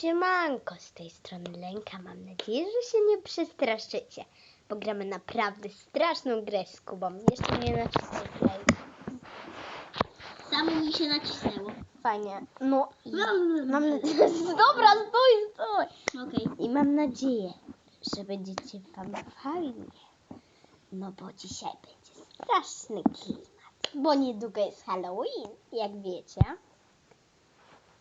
Siemanko, z tej strony Lenka. Mam nadzieję, że się nie przestraszycie, bo gramy naprawdę straszną grę z Kubą. Jeszcze nie nacisnął play. Samo mi się nacisnęło. Fajnie. No i mam Mam nadzieję... Dobra, stój, stój! Okej. I mam nadzieję, że będziecie wam fajnie. No bo dzisiaj będzie straszny klimat. Bo niedługo jest Halloween, jak wiecie.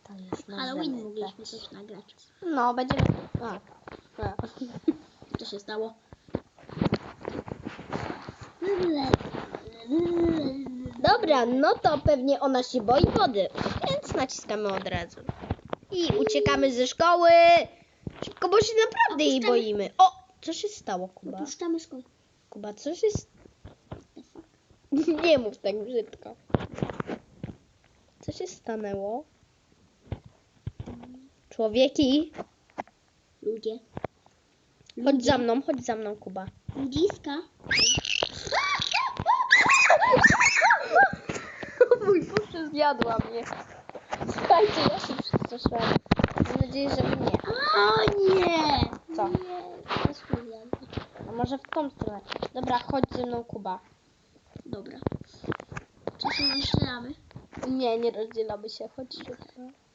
To już Halloween mogliśmy coś nagrać. No, będziemy... A. A. Co się stało? Dobra, no to pewnie ona się boi wody, więc naciskamy od razu. I uciekamy ze szkoły. Szybko, bo się naprawdę jej Opuszczamy. boimy. O, co się stało, Kuba? Puszczamy szkołę. Kuba, co się... s-? Nie mów tak brzydko. Co się stanęło? Człowieki, Ludzie. chodź za mną, chodź za mną, Kuba. Ludziska. O mój Boże, zjadła mnie. Słuchajcie, ja się przestraszyłam. Mam nadzieję, że wy nie. O nie! Co? Nie, też mnie. A może w tą stronę. Dobra, chodź ze mną, Kuba. Dobra. Czy się rozdzielamy? Nie, nie rozdzielamy się, chodź szybko.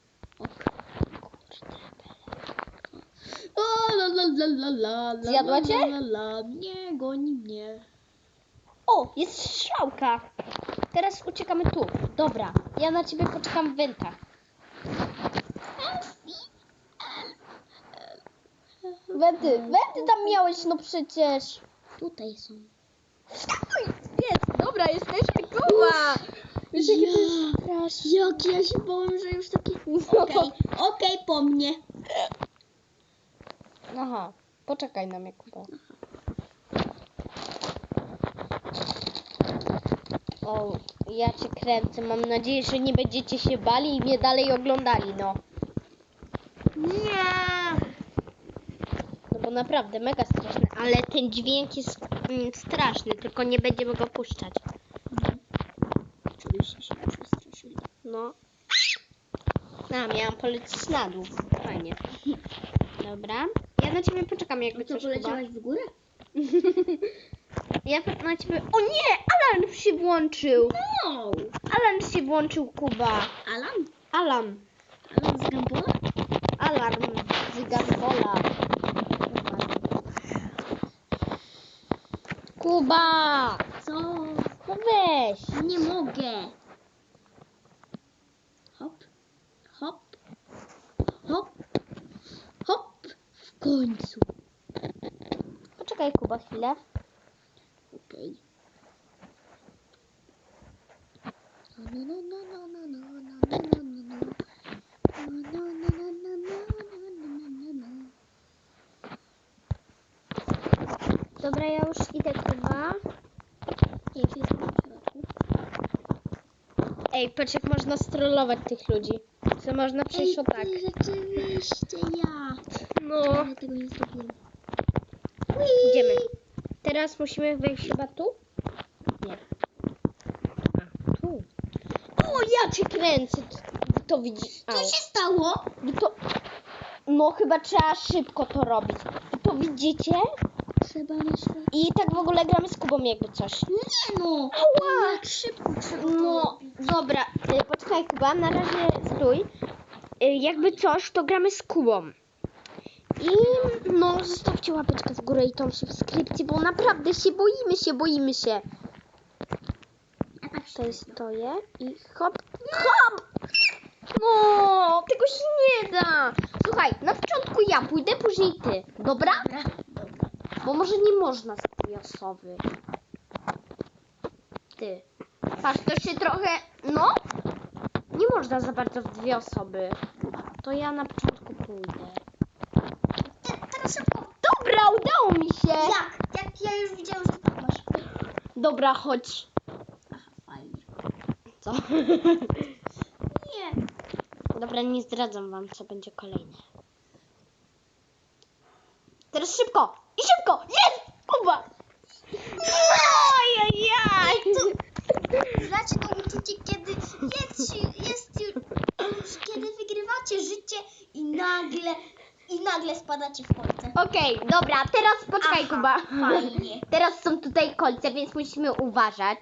O. O, la, la, la, la, la, la, Zjadła la, cię? La, la, la. Nie, goni mnie. O, jest strzałka. Teraz uciekamy tu. Dobra, ja na ciebie poczekam w wentach. Wenty, wenty tam miałeś, no przecież. Tutaj są. Jest, dobra, jesteśmy Kuba. Wiesz, jakie to jest straszne. Jak ja się bałem, że już taki... Okej, okej, po mnie. Aha, poczekaj na mnie, Kuba. O, ja cię kręcę. Mam nadzieję, że nie będziecie się bali i mnie dalej oglądali, no. Nie! No bo naprawdę mega straszne, ale ten dźwięk jest mm, straszny, tylko nie będziemy go puszczać. Oczywiście się przestraszyli. No. A, miałam polecieć na dół. Fajnie. Dobra. Ja na ciebie poczekam, jakby coś poleciałaś w górę? Ja na ciebie... O nie! Alarm się włączył! No! Alarm się włączył, Kuba. Alan? Alarm. Alan z Gambola? Alarm z Gambola. Kuba! Co? No weź. Nie mogę. Hop, hop, hop, hop. W końcu. Poczekaj, Kuba, chwilę. Okej. Na. Na, na, na, na, na, na, na, na, na, na. Dobra, ja już idę, Kuba. Ja się jestem w środku. Ej, patrz jak można strollować tych ludzi. Co można przejść o tak. ty, rzeczywiście ja. No. Ja tego nie zrobiłem. Idziemy. Teraz musimy wejść chyba tu? Nie. A, tu. O, ja cię kręcę. To widzisz. Co się stało? Wy to... No chyba trzeba szybko to robić. Wy to widzicie? Trzeba środku. I tak w ogóle gramy z Kubą jakby coś. Nie no! Ała! Jak szybko trzeba No, robić. dobra. Y, Poczekaj Kuba, na razie stój. Y, Jakby coś, to gramy z Kubą. I no, zostawcie łapeczkę w górę i tą subskrypcję, bo naprawdę się boimy się, boimy się. Ja tak Tutaj stoję i hop, hop! No, tego się nie da. Słuchaj, na początku ja pójdę, później ty. Dobra, dobra. Bo może nie można z dwie osoby. Ty. Patrz, to się trochę... No? Nie można za bardzo w dwie osoby. To ja na początku pójdę. Te, teraz szybko. Dobra, udało mi się. Jak? Jak ja już widziałam, że tak masz. Dobra, chodź. Aha, fajnie. Co? Nie. Dobra, nie zdradzam wam, co będzie kolejne. Teraz szybko! Szybko! Jest! Kuba! Ajajaj! Znacie to uczucie, kiedy jest, jest już, kiedy wygrywacie życie i nagle, i nagle spadacie w kolce. Okej, dobra, teraz poczekaj, Aha, Kuba. fajnie. Teraz są tutaj kolce, więc musimy uważać.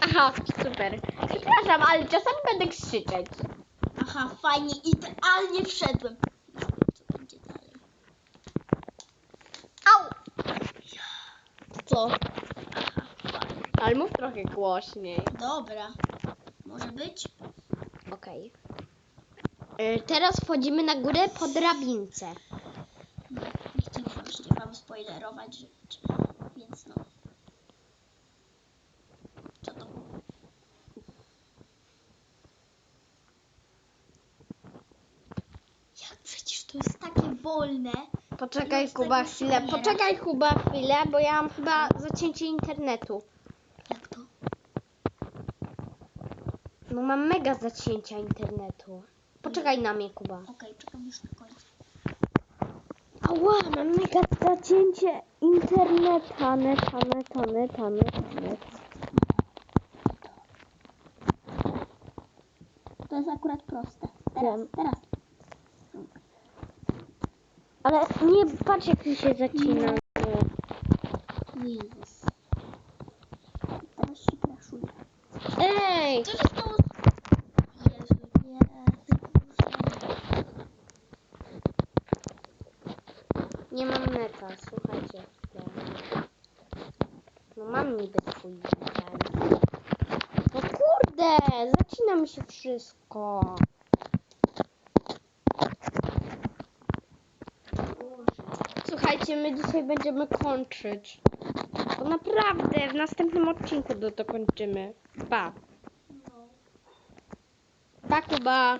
Aha, super. Przepraszam, ale czasami będę krzyczeć. Aha, fajnie, idealnie wszedłem. Co będzie dalej? Au! Co? Ale mów trochę głośniej. Dobra. Może być? Okej. Y, Teraz wchodzimy na górę po drabince. No, nie chcę oczywiście wam spoilerować rzeczy, więc no. Co to było? Jak przecież to jest takie wolne. Poczekaj Kuba chwilę, poczekaj Kuba chwilę, bo ja mam chyba zacięcie internetu. Jak to? No mam mega zacięcia internetu. Poczekaj na mnie Kuba. Okej, czekam już na końcu. Ała, mam mega zacięcie interneta, neta, neta, neta, neta, neta. To jest akurat proste. Teraz, Wiem. teraz. Ale nie patrz jak mi się zacina. Jezus. Teraz się kraszuje. Ej! Co się stało? Jezu, nie. Nie mam neta, słuchajcie. No mam niby swój net. No kurde, zacina mi się wszystko. Słuchajcie, my dzisiaj będziemy kończyć. Bo naprawdę, w następnym odcinku do dokończymy. Pa. No. Pa, Kuba.